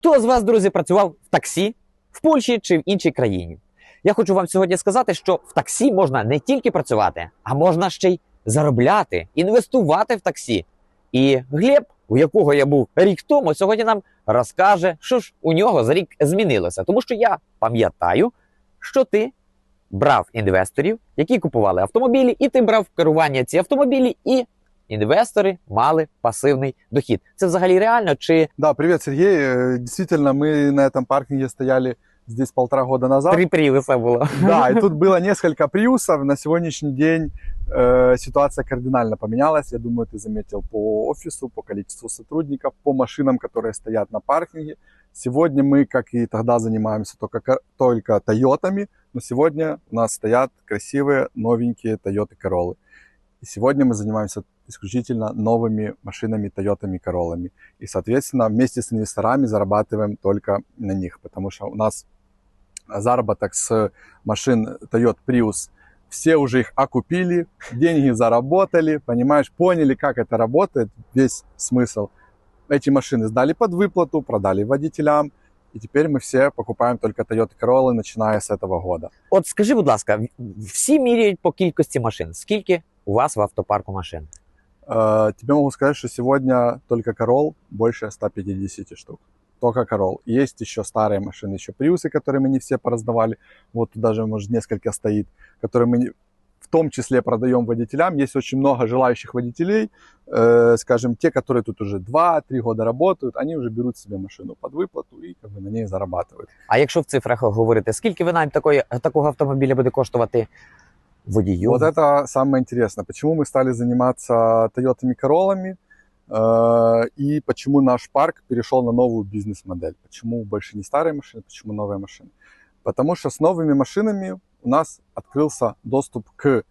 Хто з вас, друзі, працював в таксі в Польщі чи в іншій країні? Я хочу вам сьогодні сказати, що в таксі можна не тільки працювати, а можна ще й заробляти, інвестувати в таксі. І Глеб, у якого я був рік тому, сьогодні нам розкаже, що ж у нього за рік змінилося. Тому що я пам'ятаю, що ти брав інвесторів, які купували автомобілі, і ти брав керування ці автомобілі, і інвестори мали пасивний дохід. Це взагалі реально чи Да, привет, Сергей. Э, Действительно, мы на этом паркинге стояли здесь полтора года назад. три привиса було? Да, и тут было несколько приусов. На сегодняшний день э, ситуация кардинально поменялась. Я думаю, ты заметил по офису, по количеству сотрудников, по машинам, которые стоят на паркинге. Сегодня мы, как и тогда, занимаемся только, ко- только Тойотами, но сегодня у нас стоят красивые новенькие Toyota Короллы. И сегодня мы занимаемся исключительно новыми машинами Тойотами Короллами. И, соответственно, вместе с инвесторами зарабатываем только на них, потому что у нас заработок с машин Toyota Prius, все уже их окупили, деньги заработали, понимаешь, поняли, как это работает, весь смысл. Эти машины сдали под выплату, продали водителям, и теперь мы все покупаем только Toyota Corolla, начиная с этого года. От скажи, будь ласка, в- всі міряють по кількості машин. Скільки у вас в автопарку машин? Э, Тебе могу сказать, что сегодня только Королл больше 150 штук. Только Королл. Есть еще старые машины, еще Приусы, которые мы не все пораздавали. Вот тут даже, может, несколько стоит, которые мы не- в том числе продаем водителям. Есть очень много желающих водителей, э, скажем, те, которые тут уже 2-3 года работают, они уже берут себе машину под выплату и как бы на ней зарабатывают. А якщо в цифрах говорити, скільки винайм такої, такого автомобіля буде коштувати Водію? Вот это самое интересное. Почему мы стали заниматься Toyota Короллами э, и почему наш парк перешел на новую бизнес-модель. Почему больше не старые машины, почему новые машины. Потому что с новыми машинами у нас открылся доступ к э,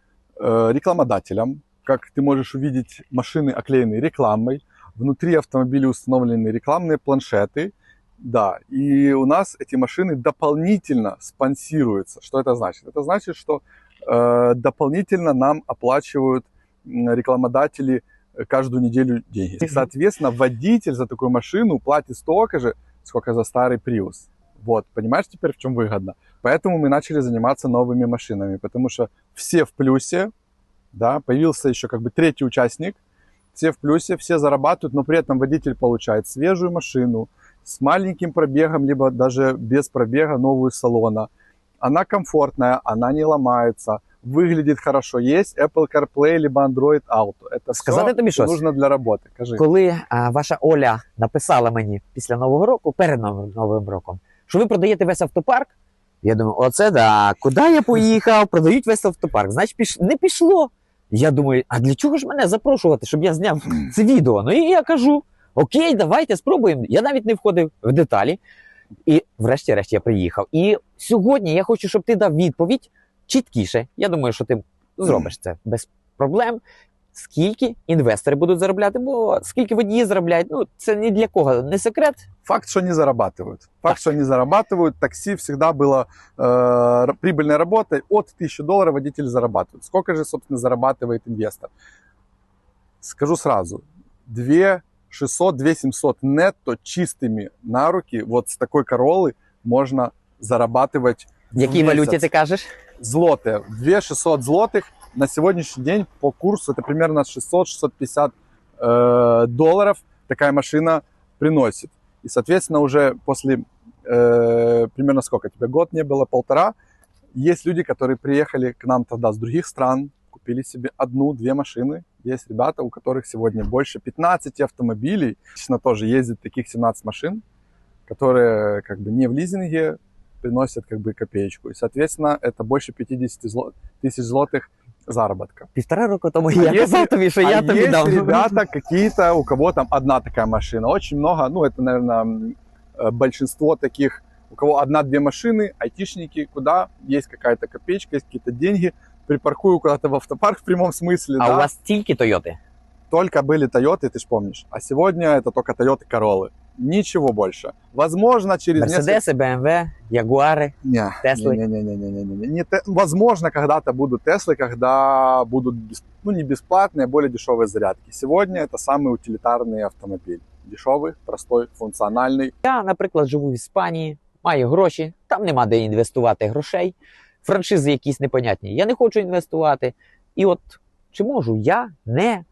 рекламодателям. Как ты можешь увидеть, машины оклеены рекламой. Внутри автомобиля установлены рекламные планшеты. Да, и у нас эти машины дополнительно спонсируются. Что это значит? Это значит, что дополнительно нам оплачивают рекламодатели э, каждую неделю деньги. И, соответственно, водитель за такую машину платит столько же, сколько за старый Prius. Вот, понимаешь теперь, в чем выгодно? Поэтому мы начали заниматься новыми машинами, потому что все в плюсе, да, появился еще как бы третий участник, все в плюсе, все зарабатывают, но при этом водитель получает свежую машину с маленьким пробегом, либо даже без пробега новую салона. Она комфортная, она не ломается, выглядит хорошо. Есть Apple CarPlay, либо Android Auto. Это Сказати все, тобі что щось? нужно для работы. Кажи. Коли а, ваша Оля написала мені після Нового року, перед Новим, Новим роком, що ви продаєте весь автопарк, я думаю, оце да, куди я поїхав? Продають весь автопарк. Значить, піш... не пішло. Я думаю, а для чого ж мене запрошувати, щоб я зняв це відео? Ну і я кажу: окей, давайте спробуємо. Я навіть не входив в деталі. І врешті-решт я приїхав. І сьогодні я хочу, щоб ти дав відповідь чіткіше. Я думаю, що ти зробиш це без проблем. Скільки інвестори будуть заробляти, бо скільки водії заробляють, ну це ні для кого не секрет. Факт, что они зарабатывают. Факт, что они зарабатывают. Такси всегда было э, р- прибыльной работой. От 1000 долларов водитель зарабатывает. Сколько же, собственно, зарабатывает инвестор? Скажу сразу. 2 600, 2 700 нетто чистыми на руки вот с такой королы можно зарабатывать В якій месяц. ти кажеш? злоты. 2 600 злотых на сегодняшний день по курсу это примерно 600-650 э, долларов такая машина приносит. И, соответственно, уже после э, примерно сколько тебе год не было, полтора, есть люди, которые приехали к нам тогда с других стран, купили себе одну-две машины. Есть ребята, у которых сегодня больше 15 автомобилей. Лично тоже ездит таких 17 машин, которые как бы не в лизинге, приносят как бы копеечку. И, соответственно, это больше 50 зло- тысяч злотых заработка. Півтора року тому А я є- казав тобі, що а я тобі есть дам. ребята какие-то, у кого там одна такая машина. Очень много, ну это, наверное, большинство таких, у кого одна-две машины, айтишники, куда есть какая-то копеечка, есть какие-то деньги, припаркую куда-то в автопарк в прямом смысле, А да. у вас тільки Тойоти. Только были Тойоты, ты ж помнишь. А сегодня это только Тойоты Короллы. Ничего больше. Возможно, через несколько... Мерседеси, БМВ, Ягуари. Не, Теслы? Не, не, не, не, не, не, не. Не те- Возможно, когда-то будут Теслы, когда будут, бес- ну, не бесплатные, а более дешевые зарядки. Сегодня это самый утилитарный автомобиль. Дешевый, простой, функциональный. Я, наприклад, живу в Іспанії, маю гроші, там нема де інвестувати грошей, франшизи якісь непонятні. Я не хочу інвестувати. І от чи можу я не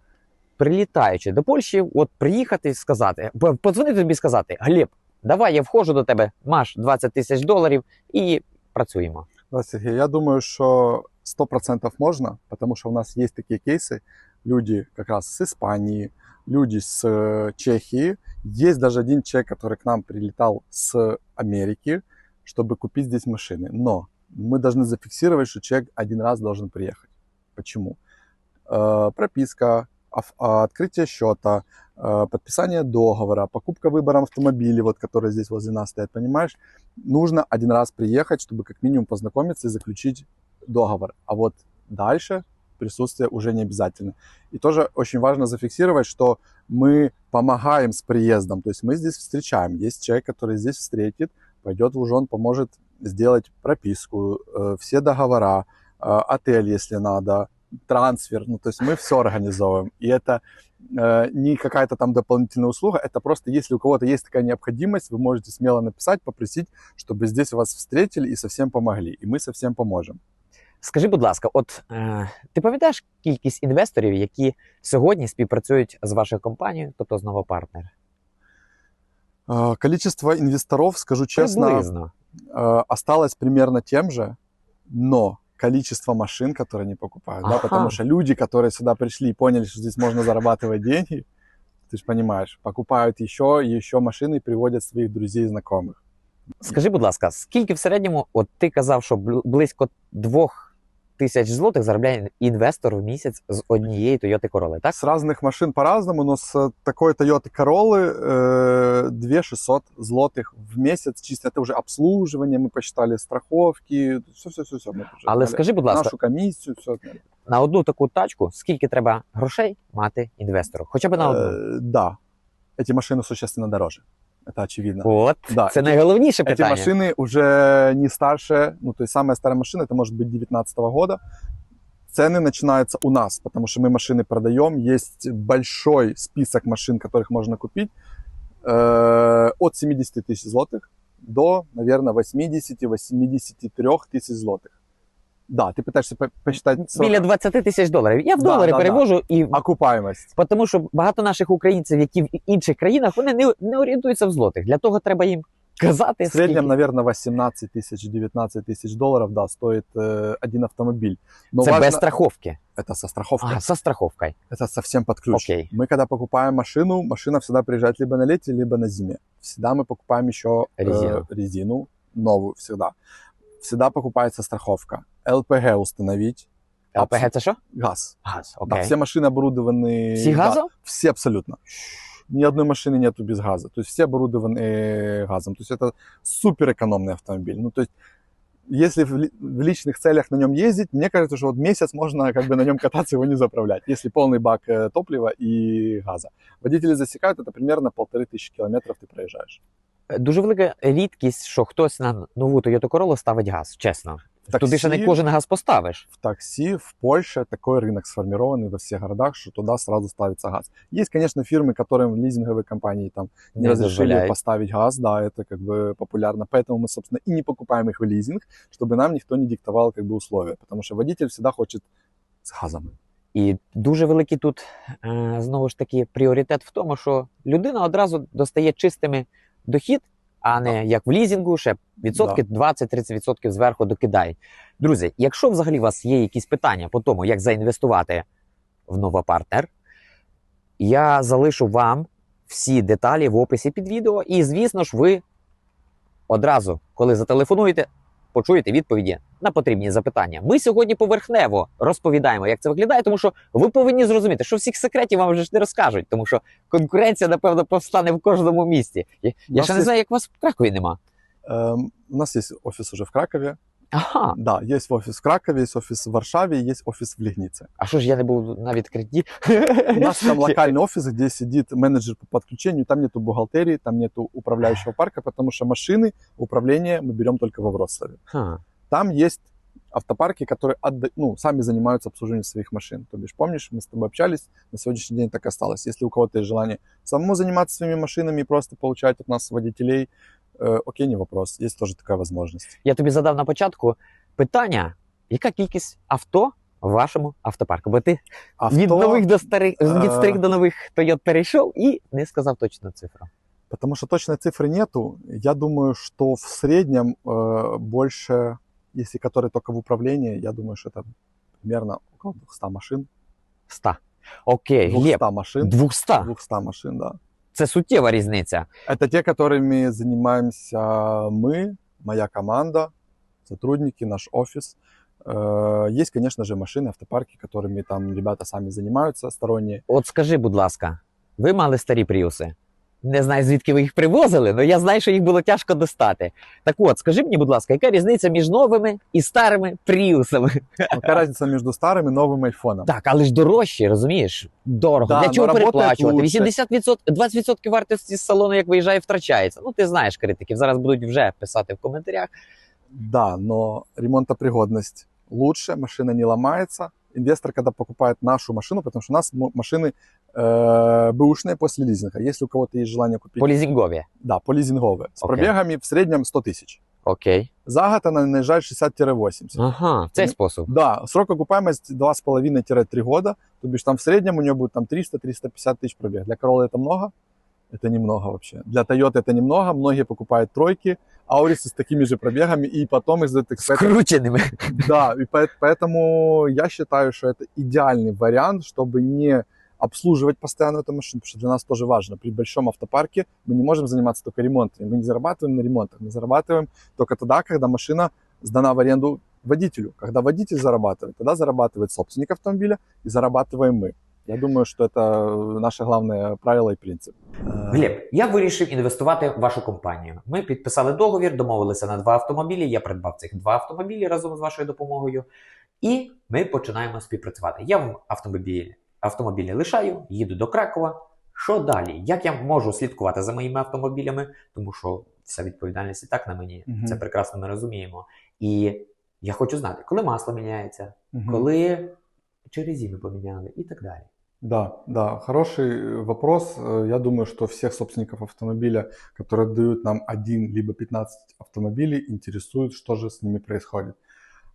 прилітаючи до Польщі, от приїхати і сказати, по- подзвонити тобі і сказати: Глеб, давай я входжу до тебе, маш 20 тисяч доларів і працюємо. Да, Сергей, я думаю, что 100% можно, потому что у нас есть такие кейсы. Люди как раз с Испании, люди с э, Чехии. Есть даже один человек, который к нам прилетал с Америки, чтобы купить здесь машины. Но мы должны зафиксировать, что человек один раз должен приехать. Почему? Э, прописка, а, открытие счета, э, подписание договора, покупка выбора автомобилей, вот, которые здесь возле нас стоят, понимаешь? Нужно один раз приехать, чтобы как минимум познакомиться и заключить договор. А вот дальше присутствие уже не обязательно. И тоже очень важно зафиксировать, что мы помогаем с приездом, то есть мы здесь встречаем. Есть человек, который здесь встретит, пойдет в Ужон, поможет сделать прописку, э, все договора, э, отель, если надо, трансфер, ну то есть мы все организовываем. И это э, не какая-то там дополнительная услуга, это просто если у кого-то есть такая необходимость, вы можете смело написать, попросить, чтобы здесь вас встретили и совсем помогли. И мы совсем поможем. Скажи, будь ласка, от е, ти пам'ятаєш кількість інвесторів, які сьогодні співпрацюють з вашою компанією, тобто з новопартнер? Э, Количество инвесторов, скажу честно, Приблизно. э, осталось примерно тем же, но количество машин, которые они покупают, да, Ага. потому что люди, которые сюда пришли и поняли, что здесь можно зарабатывать деньги, ты же понимаешь, покупают еще и еще машины и приводят своих друзей и знакомых. Скажи, будь ласка, скільки в середньому, от ти казав, що бл- близько двох тисяч злотих заробляє інвестор в місяць з однієї Toyota Corolla, так? С разных машин по-разному, но с такой Toyota Corolla э, 2600 злотых в месяц, чисто это уже обслуживание, мы посчитали страховки, все-все-все. Але скажи, будь ласка, нашу комиссию, все. на одну таку тачку скільки треба грошей мати інвестору? Хоча б на одну. Э, да, эти машины существенно дороже. Это очевидно. От да, це найголовніше Эти питання. машины уже не старше, ну, то есть самая старая машина, это может быть 19 года. Цены начинаются у нас, потому что мы машины продаем. Есть большой список машин, которых можно купить. э, от 70 тысяч злотых до, наверное, 80-83 тысяч злотых. Да, ты пытаешься по- посчитать срок- Біля 20 тисяч доларів. Я в Да, долари да, да. перевожу і окупаемость. тому, що багато наших українців, які в інших країнах, вони не, не орієнтуються в злотих. Для того треба їм казати. В среднем, скільки. наверное, 18 тысяч, 19 тысяч долларов, да, стоит э, один автомобиль. Но Це важно- без страховки. Это со страховкой. А, со страховкою. Это совсем под ключ. Окей. Мы когда покупаем машину, машина всегда приезжает либо на лете, либо на зиме. Всегда мы покупаем еще э, Резину. резину новую всегда. Всегда покупается страховка. ЛПГ установить. ЛПГ це що? Газ. Газ. Да, Окей. все машины оборудованы... Всі да, газом? все абсолютно. Ни одной машины нету без газа. То есть все оборудованы газом. То есть это супер экономный автомобиль. Ну, то есть если в, ли- в личных целях на нем ездить, мне кажется, что вот месяц можно как бы на нем кататься, его не заправлять, если полный бак э, топлива и газа. Водители засекают, это примерно полторы тысячи километров ты проезжаешь. Дуже велика рідкість, що хтось на нову Toyota Corolla ставить газ, чесно. В Туди ще не такси- кожен газ поставиш. В такси в Польше такой рынок сформированный во всех городах, что туда сразу ставится газ. Есть, конечно, фирмы, которым лизинговые компании там не, Не разрешили дозволяють. поставить газ, да, это как бы популярно, поэтому мы, собственно, и не покупаем их в лизинг, чтобы нам никто не диктовал как бы условия, потому что водитель всегда хочет с газом. І дуже великий тут е, знову ж таки пріоритет в тому, що людина одразу достає чистими дохід, а не як в лізінгу, ще відсотки 20-30% зверху докидають. Друзі, якщо взагалі у вас є якісь питання по тому, як заінвестувати в новопартнер, я залишу вам всі деталі в описі під відео. І, звісно ж, ви одразу, коли зателефонуєте, почуєте відповіді на потрібні запитання. Ми сьогодні поверхнево розповідаємо, як це виглядає, тому що ви повинні зрозуміти, що всіх секретів вам вже ж не розкажуть, тому що конкуренція, напевно, повстане в кожному місті. Я, У я нас ще не є- знаю, як вас в Кракові нема. Эм, у нас есть офис уже в Кракове, Ага, да, есть офис в Кракове, есть офис в Варшаве, есть офис в Лигнице. а що ж я не був на відкритті? У нас там локальный офис, где сидит менеджер по подключению, там нету бухгалтерии, там нету управляющего парка, потому что машины, управление мы берем только во Вроцлаве. Ха. Там есть автопарки, которые отда- ну, сами занимаются обслуживанием своих машин. То бишь, помнишь, мы с тобой общались, на сегодняшний день так и осталось. Если у кого-то есть желание самому заниматься своими машинами и просто получать от нас водителей, э, окей, не вопрос. Есть тоже такая возможность. Я тобі задав на початку питання, яка кількість авто в вашому автопарку? Бо ти від нових до старих, від Е. старих до нових Toyota перейшов і не сказав точну цифру. Потому что точной цифры нету. Я думаю, что в среднем э, больше, если которые только в управлении, я думаю, что это примерно около 200 машин. 100. Окей, 200 Глеб, машин. 200. 200 машин, да. Це суттєва різниця. Это те, которыми занимаемся мы, моя команда, сотрудники, наш офис. Э, Есть, конечно же, машины, автопарки, которыми там ребята сами занимаются, сторонние. От скажи, будь ласка, ви мали старі пріуси? Не знаю, звідки ви їх привозили, але я знаю, що їх було тяжко достати. Так от, скажи мені, будь ласка, яка різниця між новими і старими пріусами? Какая разница между старым и новым айфоном? Так, але ж дорожчі, розумієш? Дорого. Да, Для чого переплачувати? лучше. 80%, 20% вартості з салону, як виїжджає, втрачається. Ну, ти знаєш критиків. Зараз будуть вже писати в коментарях. Да, но ремонтопригодность лучше, машина не ломается Инвестор, когда покупает нашу машину, потому что у нас м- машины э, бэушные после лизинга. Если у кого-то есть желание купить, По лізінгові. да, по лизинговые, с Окей. пробегами в среднем 100 тысяч. Окей. За год она наезжает 60-80. Ага, в цей Ну, спосіб. Да, срок окупаемости 2,5-3 года. То бишь там в среднем у нее будет там 300-350 тысяч пробег. Для Corolla это много? Это немного вообще. Для Toyota это немного. Многие покупают тройки, аурисы с такими же пробегами, и потом издают эксперты Скрученими. Да, и поэт- поэтому я считаю, что это идеальный вариант, чтобы не обслуживать постоянно эту машину, потому что для нас тоже важно. При большом автопарке мы не можем заниматься только ремонтом. Мы не зарабатываем на ремонтах, мы зарабатываем только тогда, когда машина сдана в аренду водителю. Когда водитель зарабатывает, тогда зарабатывает собственник автомобиля и зарабатываем мы. Я думаю, что это наше главное правило и принцип. Глеб, я вирішив інвестувати в вашу компанію. Ми підписали договір, домовилися на два автомобілі. Я придбав цих два автомобілі разом з вашою допомогою. І ми починаємо співпрацювати. Я вам автомобілі, автомобілі лишаю, їду до Кракова. Що далі? Як я можу слідкувати за моїми автомобілями? Тому що вся відповідальність і так на мені. Мгм. Це прекрасно ми розуміємо. І я хочу знати, коли масло міняється, Мгм. коли чи резину поміняли і так далі. Да, да, хороший э, вопрос. Э, Я думаю, что всех собственников автомобиля, которые дают нам один либо 15 автомобилей, интересует, что же с ними происходит.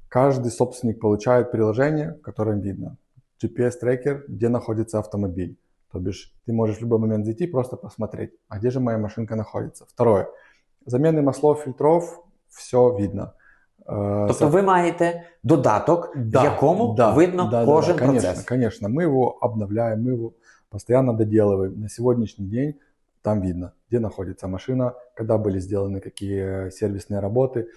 Каждый собственник получает приложение, в котором видно GPS-трекер, где находится автомобиль. То бишь ты можешь в любой момент зайти и просто посмотреть, а где же моя машинка находится. Второе. Замены маслов, фильтров, все видно. Э, Тобто ви маєте додаток, в якому видно да, да, кожен да, конечно, процес. Конечно, мы его обновляем, мы его постоянно доделываем. На сегодняшний день там видно, где находится машина, когда были сделаны какие сервисные работы,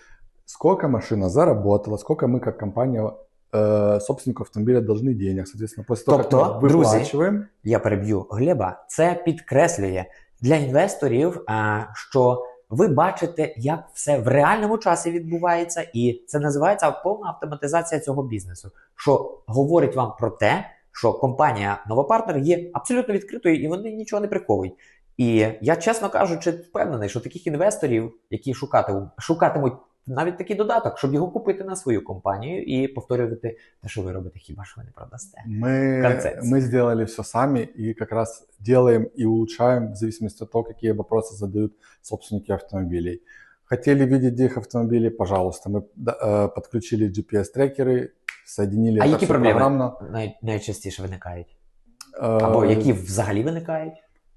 сколько машина заработала, сколько мы как компания э, собственнику автомобиля должны денег. Соответственно, после того, Тобто, как мы друзі, выплачиваем, Я переб'ю Глеба. Це підкреслює для інвесторів, а, що ви бачите, як все в реальному часі відбувається, і це називається повна автоматизація цього бізнесу. Що говорить вам про те, що компанія Новопартнер є абсолютно відкритою і вони нічого не приховують. І я, чесно кажучи, впевнений, що таких інвесторів, які шукатимуть, шукатимуть навіть такий додаток, щоб його купити на свою компанію і повторювати те, що ви робите, хіба що ви не продасте. мы, Концепция. мы сделали все сами и как раз делаем и улучшаем в зависимости от того, какие вопросы задают собственники автомобилей. Хотели видеть где их автомобили, пожалуйста. Мы да, э, подключили GPS-трекеры, соединили А это які всё проблеми программно. най- найчастіше виникають? Э, Або які взагалі виникають?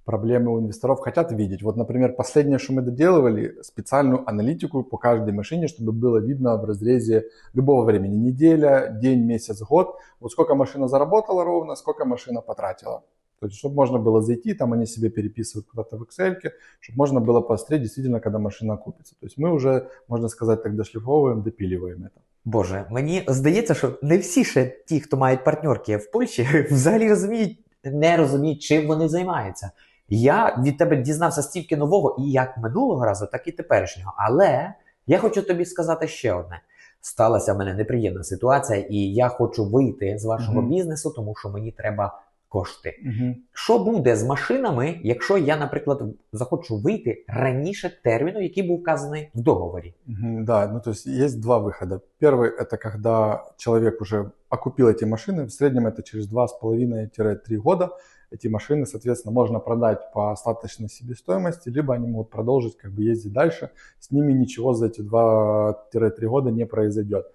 проблемы у инвесторов хотят видеть. Вот, например, последнее, что мы доделывали, специальную аналитику по каждой машине, чтобы было видно в разрезе любого времени. Неделя, день, месяц, год. Вот сколько машина заработала ровно, сколько машина потратила. То есть, чтобы можно было зайти, там они себе переписывают куда-то в Excel, чтобы можно было посмотреть действительно, когда машина купится. То есть мы уже, можно сказать, так дошлифовываем, допиливаем это. Боже, мені здається, що не всі ще ті, хто мають партнерки в Польщі, взагалі розуміють, не розуміють, чим вони займаються. Я від тебе дізнався стільки нового, і як минулого разу, так і теперішнього. Але я хочу тобі сказати ще одне. Сталася в мене неприємна ситуація, і я хочу вийти з вашого Мгм. бізнесу, тому що мені треба кошти. Мгм. Що буде з машинами, якщо я, наприклад, захочу вийти раніше терміну, який був вказаний в договорі? Мгм, Да, ну то есть есть два выхода. Первый это когда человек уже окупил эти машины, в среднем это через 2,5-3 года. Эти машины, соответственно, можно продать по остаточной себестоимости, либо они могут продолжить как бы ездить дальше. С ними ничего за эти 2-3 года не произойдет.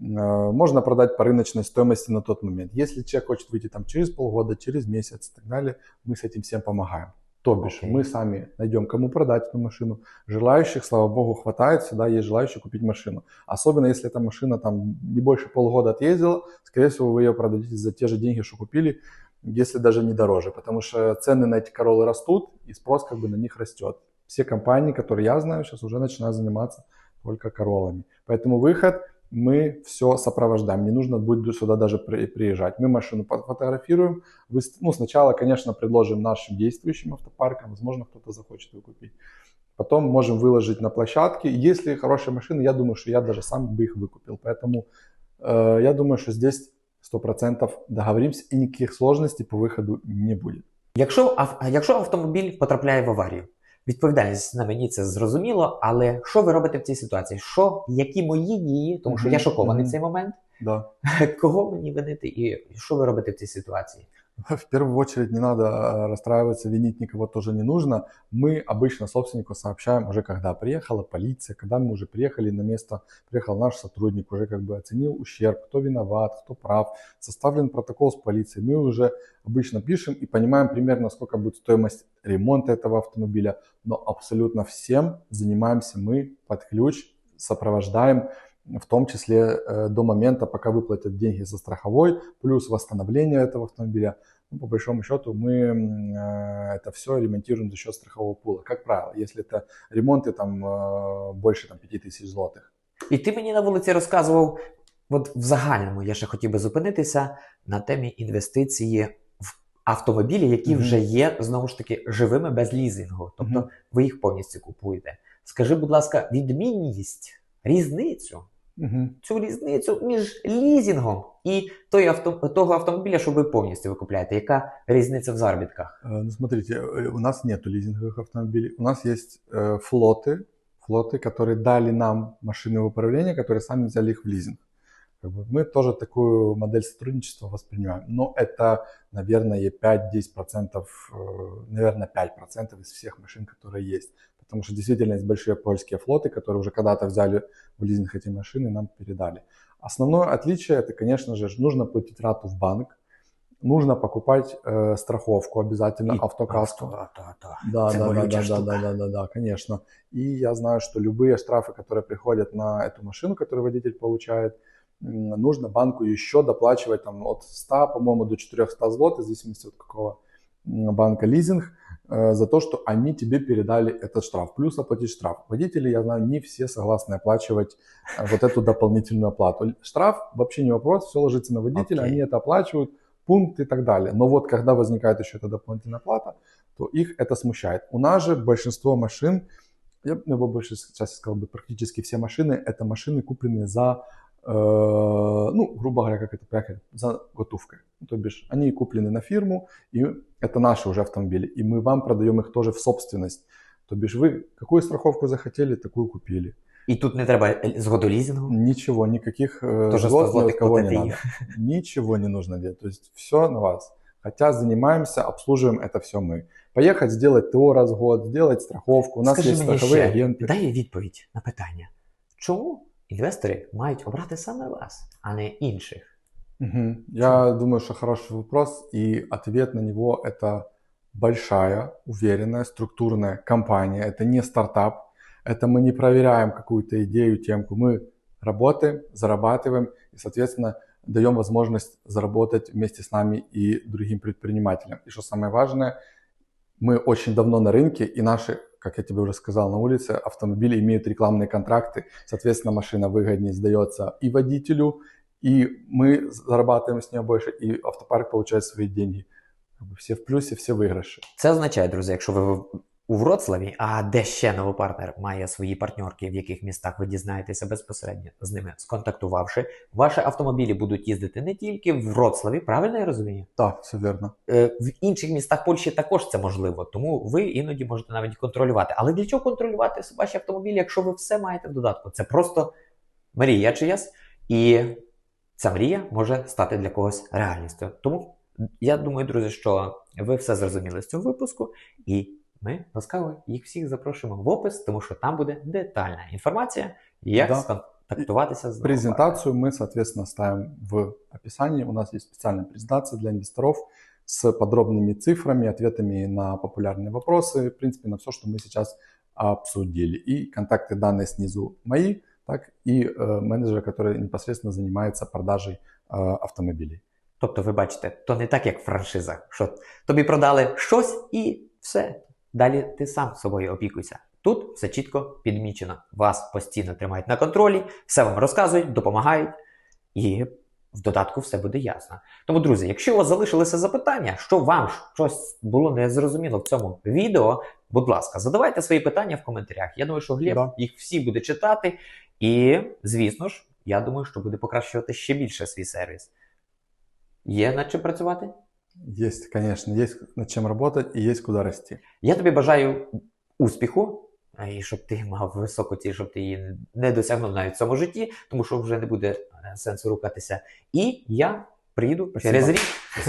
Э, Можно продать по рыночной стоимости на тот момент. Если человек хочет выйти там через полгода, через месяц и так далее, мы с этим всем помогаем. То бишь, Окей. мы сами найдем, кому продать эту машину. Желающих, слава богу, хватает, всегда есть желающие купить машину. Особенно если эта машина там не больше полгода отъездила, скорее всего, вы ее продадите за те же деньги, что купили, если даже не дороже. Потому что цены на эти королы растут, и спрос как бы на них растет. Все компании, которые я знаю, сейчас уже начинают заниматься только королами. Поэтому выход мы все сопровождаем. Не нужно будет сюда даже при- приезжать. Мы машину фотографируем. Ну, сначала, конечно, предложим нашим действующим автопаркам. Возможно, кто-то захочет ее купить. Потом можем выложить на площадке. Если хорошие машины, я думаю, что я даже сам бы их выкупил. Поэтому э, я думаю, что здесь 100% договоримся и никаких сложностей по выходу не будет. Якщо, якщо автомобіль потрапляє в аварію, відповідальність на мені це зрозуміло, але що ви робите в цій ситуації? Що, які мої дії? Тому що я шокований в цей момент. Да. Кого мені винити і що ви робите в цій ситуації? В первую очередь не надо э, расстраиваться, винить никого тоже не нужно. Мы обычно собственнику сообщаем уже когда приехала полиция, когда мы уже приехали на место, приехал наш сотрудник, уже как бы оценил ущерб, кто виноват, кто прав, составлен протокол с полицией. Мы уже обычно пишем и понимаем примерно, сколько будет стоимость ремонта этого автомобиля, но абсолютно всем занимаемся мы под ключ, сопровождаем в том числе э, до момента, пока выплатят деньги за страховой, плюс восстановление этого автомобиля. Ну, по большому счету мы м, э, это все ремонтируем за счет страхового пула. Как правило, если это ремонты там э, больше там, 5000 злотых. І ти мені на вулиці розказував, от в загальному я ще хотів би зупинитися на темі інвестиції в автомобілі, які Мгм. вже є знову ж таки живими без лізингу. Тобто Мгм. ви їх повністю купуєте. Скажи, будь ласка, відмінність, різницю, Мгм. цю різницю між лізингом і той авто, того автомобіля, що ви повністю викупляєте. Яка різниця в заробітках? Э, Ну, смотрите, э, у нас нет лизинговых автомобилей. У нас есть э, флоты, флоты, которые дали нам машины в управление, которые сами взяли их в лизинг. Как бы мы тоже такую модель сотрудничества воспринимаем. Но это, наверное, 5-10%, э, наверное, 5% из всех машин, которые есть. Потому что действительно есть большие польские флоты, которые уже когда-то взяли в лизинг эти машины и нам передали. Основное отличие, это, конечно же, нужно платить рату в банк, нужно покупать э, страховку обязательно, автокаску. Да, да, да, да, да, да, да, да, да, конечно. И я знаю, что любые штрафы, которые приходят на эту машину, которую водитель получает, нужно банку еще доплачивать там от 100, по-моему, до 400 злот, в зависимости от какого банка лизинг, за то, что они тебе передали этот штраф. Плюс оплатить штраф. Водители, я знаю, не все согласны оплачивать э, вот эту дополнительную оплату. Штраф вообще не вопрос, все ложится на водителя, Окей. они это оплачивают, пункт и так далее. Но вот когда возникает еще эта дополнительная плата, то их это смущает. У нас же большинство машин, я бы больше сейчас сказал бы, практически все машины, это машины, купленные за, э, ну, грубо говоря, как это проехать, за готовкой. Ну, то бишь, они куплены на фирму, и это наши уже автомобили, и мы вам продаем их тоже в собственность. То бишь, вы какую страховку захотели, такую купили. І тут не треба е, згоду лізингу. Ничего, никаких э, Тоже злот 100 ни от злотых кого вот не это надо. их. Ничего не нужно делать. То есть все на вас. Хотя занимаемся, обслуживаем это все мы. Поехать сделать ТО раз в год, сделать страховку. У нас Скажи есть мені страховые ще, агенты. дай відповідь на питання. Чому інвестори мають обрати саме вас, а не інших? Мгм. Я думаю, что хороший вопрос, и ответ на него это большая, уверенная, структурная компания. Это не стартап. Это мы не проверяем какую-то идею, темку. Мы работаем, зарабатываем и, соответственно, даем возможность заработать вместе с нами и другим предпринимателям. И что самое важное, мы очень давно на рынке, и наши, как я тебе уже сказал, на улице автомобили имеют рекламные контракты. Соответственно, машина выгоднее сдается и водителю, и мы зарабатываем с нее больше, и автопарк получает свои деньги. Все в плюсе, все выигрыши. Це означає, друзі, якщо ви у Вроцлаві, а де ще новопартнер має свої партнерки, в яких містах ви дізнаєтеся безпосередньо з ними сконтактувавши, ваші автомобілі будуть їздити не тільки в Вроцлаві, правильно я розумію? Да, все верно. Е, В інших містах Польщі також це можливо, тому ви іноді можете навіть контролювати. Але для чого контролювати ваші автомобілі, якщо ви все маєте в додатку? Це просто мрія чиясь, і ця мрія може стати для когось реальністю. Тому я думаю, друзі, що ви все зрозуміли з цього випуску, і ми ласкаво їх всіх запрошуємо в опис, тому що там буде детальна інформація, як Да. сконтактуватися з Презентацию мы, соответственно, ставим в описании. У нас есть специальная презентация для инвесторов с подробными цифрами, ответами на популярные вопросы, в принципе, на все, что мы сейчас обсудили. И контакты данные снизу мои, так и э, менеджера, который непосредственно занимается продажей э, автомобилей. Тобто, ви бачите, то не так, як в франшизах, що тобі продали щось і все. Далі ти сам собою опікуйся. Тут все чітко підмічено. Вас постійно тримають на контролі, все вам розказують, допомагають, і в додатку все буде ясно. Тому, друзі, якщо у вас залишилися запитання, що вам щось було незрозуміло в цьому відео, будь ласка, задавайте свої питання в коментарях. Я думаю, що Глеб Да. їх всі буде читати. І, звісно ж, я думаю, що буде покращувати ще більше свій сервіс. Є над чим працювати? Есть, конечно, есть над чим працювати і є куди рости. Я тобі бажаю успіху, і щоб ти мав високу ціль, щоб ти її не досягнув навіть в цьому житті, тому що вже не буде е, сенсу рухатися. І я приїду Спасибо. через рік